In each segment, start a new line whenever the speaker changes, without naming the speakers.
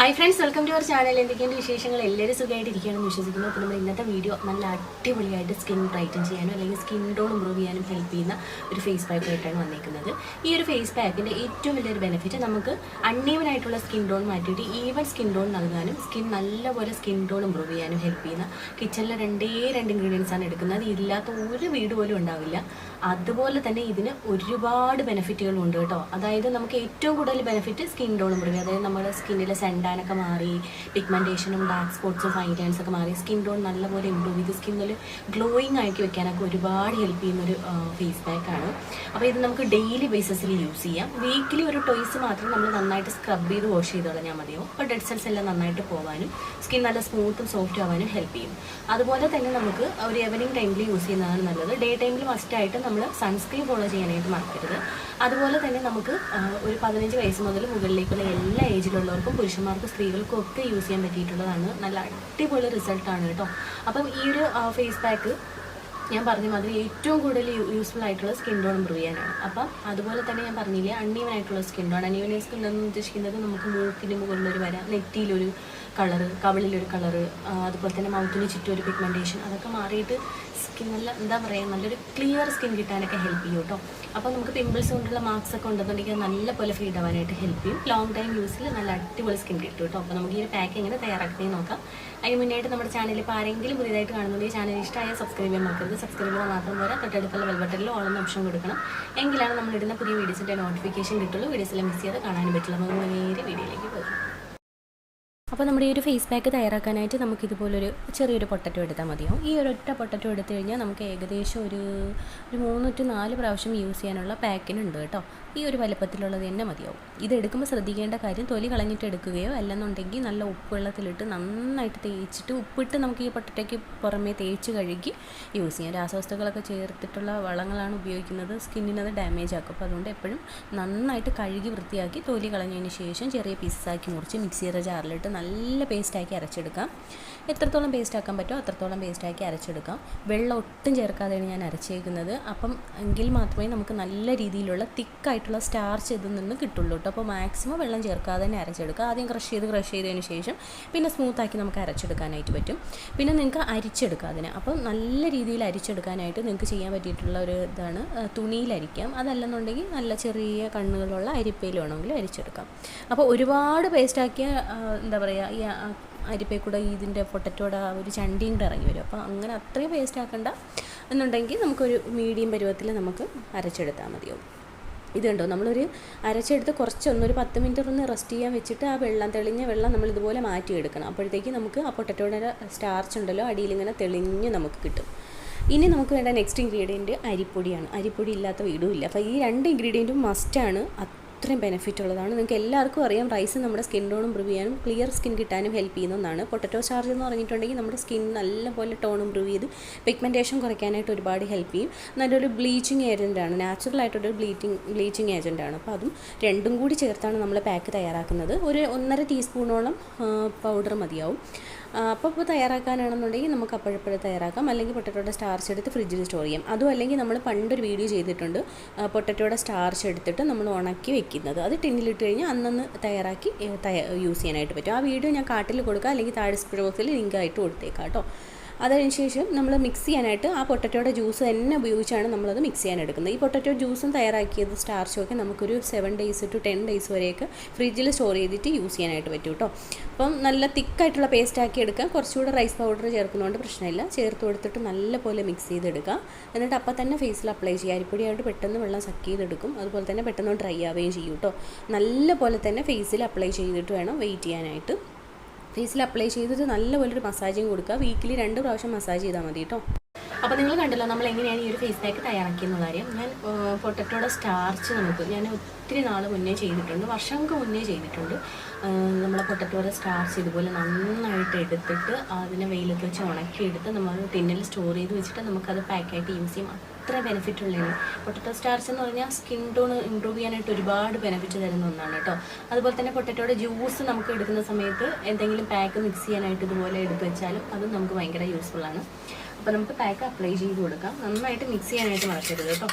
Hi friends welcome to our channel എന്തൊക്കെയാണ് വിശേഷങ്ങൾ? എല്ലാവരും സുഖമായിട്ടിരിക്കുകയാണെന്ന് വിശ്വസിക്കുന്നു. അപ്പോൾ നമ്മൾ ഇന്നത്തെ വീഡിയോ നല്ല അടിപൊളിയായിട്ട് സ്കിൻ ബ്രൈറ്റൻ ചെയ്യാനും അല്ലെങ്കിൽ സ്കിൻ ടോൺ ഇമ്പ്രൂവ് ചെയ്യാനും ഹെൽപ്പ് ചെയ്യുന്ന ഒരു ഫേസ് പാക്ക് ആയിട്ടാണ് വന്നിരിക്കുന്നത് ഈ ഒരു ഫേസ് പാക്കിന്റെ ഏറ്റവും വലിയൊരു ബെനിഫിറ്റ് നമുക്ക് അൺഈവൻ ആയിട്ടുള്ള സ്കിൻ ടോൺ മാറ്റിയിട്ട് ഈവൻ സ്കിൻ ടോൺ നൽകാനും സ്കിൻ നല്ലപോലെ സ്കിൻ ടോൺ ഇമ്പ്രൂവ് ചെയ്യാനും ഹെൽപ്പ് ചെയ്യുന്ന കിച്ചണിലെ രണ്ടേ രണ്ട് ഇൻഗ്രീഡിയൻസ് ആണ് എടുക്കുന്നത്. ഇല്ലാത്ത ഒരു വീട് പോലും ഉണ്ടാവില്ല. അതുപോലെ തന്നെ ഇതിന് ഒരുപാട് ബെനിഫിറ്റുകളുണ്ട് കേട്ടോ. അതായത് നമുക്ക് ഏറ്റവും കൂടുതൽ ബെനിഫിറ്റ് സ്കിൻ ടോൺ ഇമ്പ്രൂവ് അതായത് നമ്മുടെ സ്കിന്നിലെ സെൻഡാനൊക്കെ മാറി പിഗ്മെന്റേഷനും ഡാർക്ക് സ്പോട്ട്സും ഫൈൻ ഒക്കെ മാറി സ്കിൻ ടോൺ നല്ലപോലെ ഇമ്പ്രൂവ് ചെയ്ത് സ്കിന്നിൽ ഗ്ലോയിങ് ആക്കി വെക്കാനൊക്കെ ഒരുപാട് ഹെൽപ്പ് ചെയ്യുന്ന ഒരു ഫേസ് പാക്കാണ് അപ്പോൾ ഇത് നമുക്ക് ഡെയിലി ബേസിസിൽ യൂസ് ചെയ്യാം. വീക്കിലി ഒരു ടോയ്സ് മാത്രം നമ്മൾ നന്നായിട്ട് സ്ക്രബ് ചെയ്ത് വാഷ് ചെയ്ത് കളഞ്ഞാൽ മതിയോ? അപ്പോൾ ഡെഡ് സെൽസ് എല്ലാം നന്നായിട്ട് പോകാനും സ്കിൻ നല്ല സ്മൂത്തും സോഫ്റ്റ് ആവാനും ഹെൽപ്പ് ചെയ്യും. അതുപോലെ തന്നെ നമുക്ക് ഒരു ഈവനിങ് ടൈമിൽ യൂസ് ചെയ്യുന്നതാണ് നല്ലത്. ഡേ ടൈമിൽ മസ്റ്റായിട്ട് നമ്മൾ സൺസ്ക്രീൻ ഫോളോ ചെയ്യാനായിട്ട് മറക്കരുത്. അതുപോലെ തന്നെ നമുക്ക് ഒരു പതിനഞ്ച് വയസ്സ് മുതൽ മുകളിലേക്കുള്ള എല്ലാ ഏജിലുള്ളവർക്കും പുരുഷന്മാർക്കും സ്ത്രീകൾക്കും ഒക്കെ യൂസ് ചെയ്യാൻ പറ്റിയിട്ടുള്ളതാണ്. നല്ല അടിപൊളി റിസൾട്ടാണ് കേട്ടോ. അപ്പം ഈ ഒരു ഫേസ് പാക്ക് ഞാൻ പറഞ്ഞ മാതിരി ഏറ്റവും കൂടുതൽ യൂസ്ഫുൾ ആയിട്ടുള്ള സ്കിൻ ടോൺ ഇമ്പ്രൂവ് ചെയ്യാനാണ് അപ്പം അതുപോലെ തന്നെ ഞാൻ പറഞ്ഞില്ലേ അൺഈവൻ ആയിട്ടുള്ള സ്കിൻ ടോൺ അൺഈവൻ സ്കിൻ എന്ന് ഉദ്ദേശിക്കുന്നത് നമുക്ക് മൂക്കിന് മുകളിലൊരു വര നെറ്റിയിലൊരു കളറ് കവിളിലൊരു കളർ അതുപോലെ തന്നെ മൗത്തിന് ചുറ്റും ഒരു പിഗ്മെന്റേഷൻ അതൊക്കെ മാറിയിട്ട് സ്കിൻ നല്ല എന്താ പറയുക നല്ലൊരു ക്ലിയർ സ്കിൻ കിട്ടാനൊക്കെ ഹെൽപ്പ് ചെയ്യും കേട്ടോ അപ്പോൾ നമുക്ക് പിമ്പിൾസ് കൊണ്ടുള്ള മാർക്സ് ഒക്കെ ഉണ്ടെന്നുണ്ടെങ്കിൽ നല്ല പോലെ ഫീഡ് ആവാനായിട്ട് ഹെൽപ്പ് ചെയ്യും. ലോങ് ടൈം യൂസിൽ നല്ല അടിപൊളി സ്കിൻ കിട്ടും കേട്ടോ അപ്പോൾ നമുക്ക് ഈ ഒരു പാക്ക് എങ്ങനെ തയ്യാറാക്കി നോക്കാം. അതിന് മുന്നായിട്ട് നമ്മുടെ ചാനലിൽ ഇപ്പോൾ ആരെങ്കിലും പുതിയതായിട്ട് കാണുന്നുണ്ടെങ്കിൽ ചാനൽ ഇഷ്ടമായ സബ്സ്ക്രൈബ് ചെയ്യാൻ നോക്കരുത് സബ്സ്ക്രൈബ് ചെയ്താൽ മാത്രം പോരാ. തൊട്ടടുത്തുള്ള ബെൽബട്ടനിൽ ഓളം ഓപ്ഷൻ കൊടുക്കണം. എങ്കിലാണ് നമ്മളിടുന്ന പുതിയ വീഡിയോസിന്റെ നോട്ടിഫിക്കേഷൻ കിട്ടുള്ളൂ. വീഡിയോസിലെ മിസ് ചെയ്യാതെ കാണാനും പറ്റുള്ളൂ നമുക്ക് നേരെ വീഡിയോയിലേക്ക് പോകും. അപ്പോൾ നമ്മുടെ ഈ ഒരു ഫേസ് പാക്ക് തയ്യാറാക്കാനായിട്ട് നമുക്ക് ഇതുപോലൊരു ചെറിയൊരു പൊട്ടറ്റോ എടുത്താൽ മതിയാവും ഈ ഒരു ഒറ്റ പൊട്ടറ്റോ എടുത്തു കഴിഞ്ഞാൽ നമുക്ക് ഏകദേശം ഒരു ഒരു മൂന്ന് ടു നാല് പ്രാവശ്യം യൂസ് ചെയ്യാനുള്ള പാക്കിനുണ്ട് കേട്ടോ. ഈ ഒരു വലുപ്പത്തിലുള്ളത് തന്നെ മതിയാവും. ഇത് എടുക്കുമ്പോൾ ശ്രദ്ധിക്കേണ്ട കാര്യം തൊലി കളഞ്ഞിട്ട് എടുക്കുകയോ അല്ലെന്നുണ്ടെങ്കിൽ നല്ല ഉപ്പുവെള്ളത്തിലിട്ട് നന്നായിട്ട് തേച്ചിട്ട് ഉപ്പിട്ട് നമുക്ക് ഈ പൊട്ടറ്റയ്ക്ക് പുറമേ തേച്ച് കഴുകി യൂസ് ചെയ്യാം. രാസവസ്തുക്കളൊക്കെ ചേർത്തിട്ടുള്ള വളങ്ങളാണ് ഉപയോഗിക്കുന്നത്. സ്കിന്നിനത് ഡാമേജ് ആക്കും. അപ്പോൾ അതുകൊണ്ട് എപ്പോഴും നന്നായിട്ട് കഴുകി വൃത്തിയാക്കി തൊലി കളഞ്ഞതിന് ശേഷം ചെറിയ പീസസാക്കി മുറിച്ച് മിക്സിയുടെ ജാറിലിട്ട് നല്ല പേസ്റ്റാക്കി അരച്ചെടുക്കാം. എത്രത്തോളം പേസ്റ്റ് ആക്കാൻ പറ്റുമോ അത്രത്തോളം പേസ്റ്റാക്കി അരച്ചെടുക്കാം. വെള്ളം ഒട്ടും ചേർക്കാതെയാണ് ഞാൻ അരച്ചേക്കുന്നത്. അപ്പം എങ്കിൽ മാത്രമേ നമുക്ക് നല്ല രീതിയിലുള്ള തിക്കായിട്ടുള്ള സ്റ്റാർച്ച് ഇതിൽ നിന്ന് കിട്ടുള്ളൂ കേട്ടോ. അപ്പോൾ മാക്സിമം വെള്ളം ചേർക്കാതെ തന്നെ അരച്ചെടുക്കുക. ആദ്യം ക്രഷ് ചെയ്ത് ക്രഷ് ചെയ്തതിന് ശേഷം പിന്നെ സ്മൂത്താക്കി നമുക്ക് അരച്ചെടുക്കാനായിട്ട് പറ്റും. പിന്നെ നിങ്ങൾക്ക് അരിച്ചെടുക്കാം അതിന്. അപ്പം നല്ല രീതിയിൽ അരിച്ചെടുക്കാനായിട്ട് നിങ്ങൾക്ക് ചെയ്യാൻ പറ്റിയിട്ടുള്ള ഒരു ഇതാണ് തുണിയിൽ അരിക്കാം. അതല്ലെന്നുണ്ടെങ്കിൽ നല്ല ചെറിയ കണ്ണുകളുള്ള അരിപ്പയിൽ വേണമെങ്കിൽ അരിച്ചെടുക്കാം. അപ്പോൾ ഒരുപാട് പേസ്റ്റാക്കിയ എന്താ പറയുക ഈ അരിപ്പയിൽ ഇതിന്റെ പൊട്ടറ്റോടെ ആ ഒരു ചണ്ടിയും കൂടെ ഇറങ്ങി വരും. അപ്പോൾ അങ്ങനെ അത്രയും പേസ്റ്റ് ആക്കണ്ട. എന്നുണ്ടെങ്കിൽ നമുക്കൊരു മീഡിയം പരുവത്തിൽ നമുക്ക് അരച്ചെടുത്താൽ മതിയാവും ഇത് കണ്ടോ? നമ്മളൊരു അരച്ചെടുത്ത് കുറച്ചൊന്നൊരു പത്ത് മിനിറ്റ് ഒന്ന് റെസ്റ്റ് ചെയ്യാൻ വെച്ചിട്ട് ആ വെള്ളം തെളിഞ്ഞ വെള്ളം നമ്മൾ ഇതുപോലെ മാറ്റിയെടുക്കണം. അപ്പോഴത്തേക്ക് നമുക്ക് ആ പൊട്ടറ്റോയുടെ സ്റ്റാർച്ച് ഉണ്ടല്ലോ അടിയിൽ ഇങ്ങനെ തെളിഞ്ഞ് നമുക്ക് കിട്ടും. ഇനി നമുക്ക് വേണ്ട നെക്സ്റ്റ് ഇൻഗ്രീഡിയന്റ് അരിപ്പൊടിയാണ്. അരിപ്പൊടി ഇല്ലാത്ത വീടും ഇല്ല. അപ്പോൾ ഈ രണ്ട് ഇൻഗ്രീഡിയന്റും മസ്റ്റാണ് അത്രയും ബെനിഫിറ്റ് ഉള്ളതാണ്. നിങ്ങൾക്ക് എല്ലാവർക്കും അറിയാം റൈസ് നമ്മുടെ സ്കിൻ ടോൺ ഇമ്പ്രൂവ് ചെയ്യാനും ക്ലിയർ സ്കിൻ കിട്ടാനും ഹെൽപ്പ് ചെയ്യുന്ന ഒന്നാണ്. പൊട്ടറ്റോ ചാർജ് എന്ന് പറഞ്ഞിട്ടുണ്ടെങ്കിൽ നമ്മുടെ സ്കിൻ നല്ലപോലെ ടോൺ ഇമ്പ്രൂവ് ചെയ്ത് പിഗ്മെന്റേഷൻ കുറയ്ക്കാനായിട്ട് ഒരുപാട് ഹെൽപ്പ് ചെയ്യും. നല്ലൊരു ബ്ലീച്ചിങ് ഏജന്റാണ് നാച്ചുറൽ ആയിട്ടൊരു ബ്ലീച്ചിങ് ഏജന്റാണ് അപ്പോൾ അതും രണ്ടും കൂടി ചേർത്താണ് നമ്മൾ പാക്ക് തയ്യാറാക്കുന്നത്. ഒരു ഒന്നര ടീസ്പൂണോളം പൗഡർ മതിയാവും. അപ്പോൾ ഇപ്പോൾ തയ്യാറാക്കാനാണെന്നുണ്ടെങ്കിൽ നമുക്ക് അപ്പോഴപ്പോഴും തയ്യാറാക്കാം. അല്ലെങ്കിൽ പൊട്ടറ്റോയുടെ സ്റ്റാർച്ച് എടുത്ത് ഫ്രിഡ്ജിൽ സ്റ്റോർ ചെയ്യാം. അതും അല്ലെങ്കിൽ നമ്മൾ പണ്ടൊരു വീഡിയോ ചെയ്തിട്ടുണ്ട്. പൊട്ടറ്റോയുടെ സ്റ്റാർച്ച് എടുത്തിട്ട് നമ്മൾ ഉണക്കി വെക്കുന്നത്. അത് ടിന്നിലിട്ട് കഴിഞ്ഞാൽ അന്നന്ന് തയ്യാറാക്കി യൂസ് ചെയ്യാനായിട്ട് പറ്റും. ആ വീഡിയോ ഞാൻ കാട്ടിൽ കൊടുക്കാം. അല്ലെങ്കിൽ താഴെ ഡിസ്ക്രിപ്ഷൻ ബോക്സിൽ ലിങ്ക് ആയിട്ട് കൊടുത്തേക്കാം കേട്ടോ. അതിന് ശേഷം നമ്മൾ മിക്സ് ചെയ്യാനായിട്ട് ആ പൊട്ടറ്റോയുടെ ജ്യൂസ് തന്നെ ഉപയോഗിച്ചാണ് നമ്മളത് മിക്സ് ചെയ്യാൻ എടുക്കുന്നത് ഈ പൊട്ടറ്റോ ജ്യൂസും തയ്യാറാക്കിയത് സ്റ്റാർച്ചൊക്കെ നമുക്കൊരു seven days to ten days വരെയൊക്കെ ഫ്രിഡ്ജിൽ സ്റ്റോർ ചെയ്തിട്ട് യൂസ് ചെയ്യാനായിട്ട് പറ്റും കേട്ടോ അപ്പം നല്ല തിക്കായിട്ടുള്ള പേസ്റ്റ് ആക്കി എടുക്കാം. കുറച്ചുകൂടെ റൈസ് പൗഡർ ചേർക്കുന്നതുകൊണ്ട് പ്രശ്നമില്ല. ചേർത്ത് കൊടുത്തിട്ട് നല്ല പോലെ മിക്സ് ചെയ്തെടുക്കുക എന്നിട്ട് അപ്പം തന്നെ ഫേസിൽ അപ്ലൈ ചെയ്യുക. അരിപ്പൊടിയായിട്ട് പെട്ടെന്ന് വെള്ളം സക്ക് ചെയ്തെടുക്കും. അതുപോലെ തന്നെ പെട്ടെന്ന് ഡ്രൈ ആവുകയും ചെയ്യും കേട്ടോ നല്ല പോലെ തന്നെ ഫേസിൽ അപ്ലൈ ചെയ്തിട്ട് വേണം വെയിറ്റ് ചെയ്യാനായിട്ട്. ഫേസിൽ അപ്ലൈ ചെയ്തിട്ട് നല്ലപോലെ ഒരു മസാജിങ് കൊടുക്കുക. വീക്കിലി രണ്ട് പ്രാവശ്യം മസാജ് ചെയ്താൽ മതി കേട്ടോ. അപ്പോൾ നിങ്ങൾ കണ്ടല്ലോ നമ്മൾ എങ്ങനെയാണ് ഈ ഒരു ഫേസ് പാക്ക് തയ്യാറാക്കിയെന്നുള്ള കാര്യം. ഞാൻ പൊട്ടറ്റോയുടെ സ്റ്റാർച്ച് നമുക്ക് ഞാൻ ഒത്തിരി നാൾ മുന്നേ ചെയ്തിട്ടുണ്ട് വർഷങ്ങൾക്ക് മുന്നേ ചെയ്തിട്ടുണ്ട്. നമ്മളെ പൊട്ടറ്റോയുടെ സ്റ്റാർച്ച് ഇതുപോലെ നന്നായിട്ട് എടുത്തിട്ട് അതിനെ വെയിലത്ത് വെച്ച് ഉണക്കിയെടുത്ത് നമ്മൾ ടിന്നിൽ സ്റ്റോർ ചെയ്ത് വെച്ചിട്ട് നമുക്കത് പാക്കായിട്ട് യൂസ് ചെയ്യും. അത്ര ബെനിഫിറ്റ് ഉള്ളതാണ് പൊട്ടറ്റോ സ്റ്റാർച്ച് എന്ന് പറഞ്ഞാൽ സ്കിൻ ടോൺ ഇമ്പ്രൂവ് ചെയ്യാനായിട്ട് ഒരുപാട് ബെനിഫിറ്റ് തരുന്ന ഒന്നാണ് കേട്ടോ. അതുപോലെ തന്നെ പൊട്ടറ്റോയുടെ ജ്യൂസ് നമുക്ക് എടുക്കുന്ന സമയത്ത് എന്തെങ്കിലും പാക്ക് മിക്സ് ചെയ്യാനായിട്ട് ഇതുപോലെ എടുത്ത് വെച്ചാലും അത് നമുക്ക് ഭയങ്കര യൂസ്ഫുള്ളാണ് അപ്പോൾ നമുക്ക് പാക്ക് അപ്ലൈ ചെയ്ത് കൊടുക്കാം. നന്നായിട്ട് മിക്സ് ചെയ്യാനായിട്ട് മറക്കരുത് കേട്ടോ.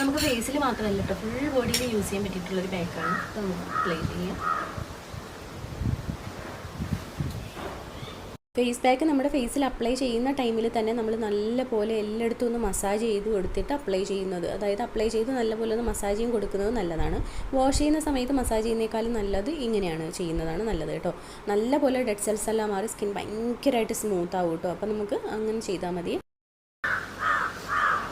നമുക്ക് ഫേസിൽ മാത്രമല്ല കേട്ടോ ഫുൾ ബോഡിയിൽ യൂസ് ചെയ്യാൻ പറ്റിയിട്ടുള്ളൊരു പാക്കാണ് നമുക്ക് അപ്ലൈ ചെയ്യാം. ഫേസ് പാക്ക് നമ്മുടെ ഫേസിൽ അപ്ലൈ ചെയ്യുന്ന ടൈമിൽ തന്നെ നമ്മൾ നല്ലപോലെ എല്ലായിടത്തും ഒന്ന് മസാജ് ചെയ്ത് കൊടുത്തിട്ട് അപ്ലൈ ചെയ്യുന്നത്. അതായത് അപ്ലൈ ചെയ്ത് നല്ലപോലെ ഒന്ന് മസാജ് ചെയ്യും കൊടുക്കുന്നത് നല്ലതാണ്. വാഷ് ചെയ്യുന്ന സമയത്ത് മസാജ് ചെയ്യുന്നേക്കാളും നല്ലത് ഇങ്ങനെയാണ് ചെയ്യുന്നതാണ് നല്ലത് കേട്ടോ. നല്ലപോലെ ഡെഡ് സെൽസ് എല്ലാം മാറി സ്കിൻ ഭയങ്കരമായിട്ട് സ്മൂത്ത് ആവും കേട്ടോ. അപ്പോൾ നമുക്ക് അങ്ങനെ ചെയ്താൽ മതി.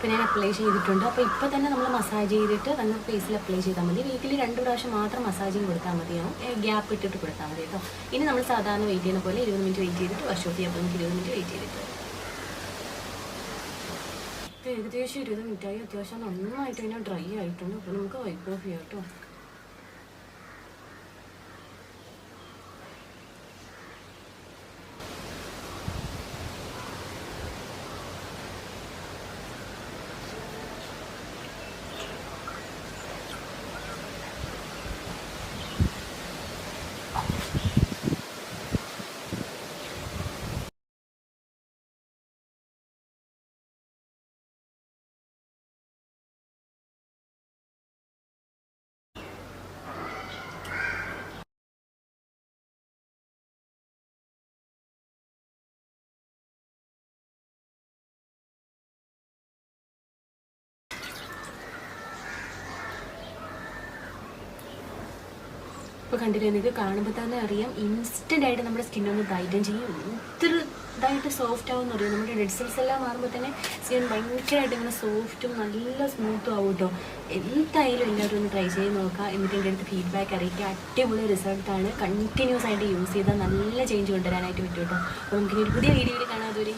ഇപ്പം ഞാൻ അപ്ലൈ ചെയ്തിട്ടുണ്ട്. അപ്പോൾ ഇപ്പോൾ തന്നെ നമ്മൾ മസാജ് ചെയ്തിട്ട് നല്ല ഫേസിൽ അപ്ലൈ ചെയ്താൽ മതി. വീട്ടിൽ രണ്ട് പ്രാവശ്യം മാത്രം മസാജിങ് കൊടുത്താൽ മതിയാവും ഗ്യാപ്പ് ഇട്ടിട്ട് കൊടുത്താൽ മതി കേട്ടോ ഇനി നമ്മൾ സാധാരണ വെയിറ്റ് ചെയ്യുന്ന പോലെ ഇരുപത് മിനിറ്റ് വെയിറ്റ് ചെയ്തിട്ട് വാഷ് ഓഫ് ചെയ്യാം. നമുക്ക് ഇരുപത് മിനിറ്റ് വെയിറ്റ് ചെയ്തിട്ട്. ഏകദേശം ഇരുപത് മിനിറ്റായി അത്യാവശ്യം നന്നായിട്ട് ഇങ്ങനെ ഡ്രൈ ആയിട്ടുണ്ട്. അപ്പോൾ നമുക്ക് വൈപ്പ് ഓഫ് ചെയ്യാം കേട്ടോ Oh. ഇപ്പോൾ കണ്ടില്ലേ നിങ്ങൾക്ക് കാണുമ്പോൾ തന്നെ അറിയാം ഇൻസ്റ്റന്റ് ആയിട്ട് നമ്മുടെ സ്കിൻ ഒന്ന് ബ്രൈറ്റൻ ചെയ്യും. ഇത്ര ഇതായിട്ട് സോഫ്റ്റ് ആവും അറിയാം. നമ്മുടെ ഡെഡ് സെൽസ് എല്ലാം മാറുമ്പോൾ തന്നെ സ്കിൻ ഭയങ്കരമായിട്ട് ഇങ്ങനെ സോഫ്റ്റും നല്ല സ്മൂത്തും ആവും കേട്ടോ എന്തായാലും എല്ലാവരും ഒന്ന് ട്രൈ ചെയ്ത് നോക്കുക എന്നിട്ട് എന്റെ അടുത്ത് ഫീഡ്ബാക്ക് അറിയിക്കുക അടിപൊളി റിസൾട്ട് ആണ്. കണ്ടിന്യൂസ് ആയിട്ട് യൂസ് ചെയ്താൽ നല്ല ചേഞ്ച് കൊണ്ടുവരാനായിട്ട് പറ്റും കേട്ടോ അപ്പോൾ നമുക്കിനി ഒരു പുതിയ വീഡിയോയിൽ കാണാതെ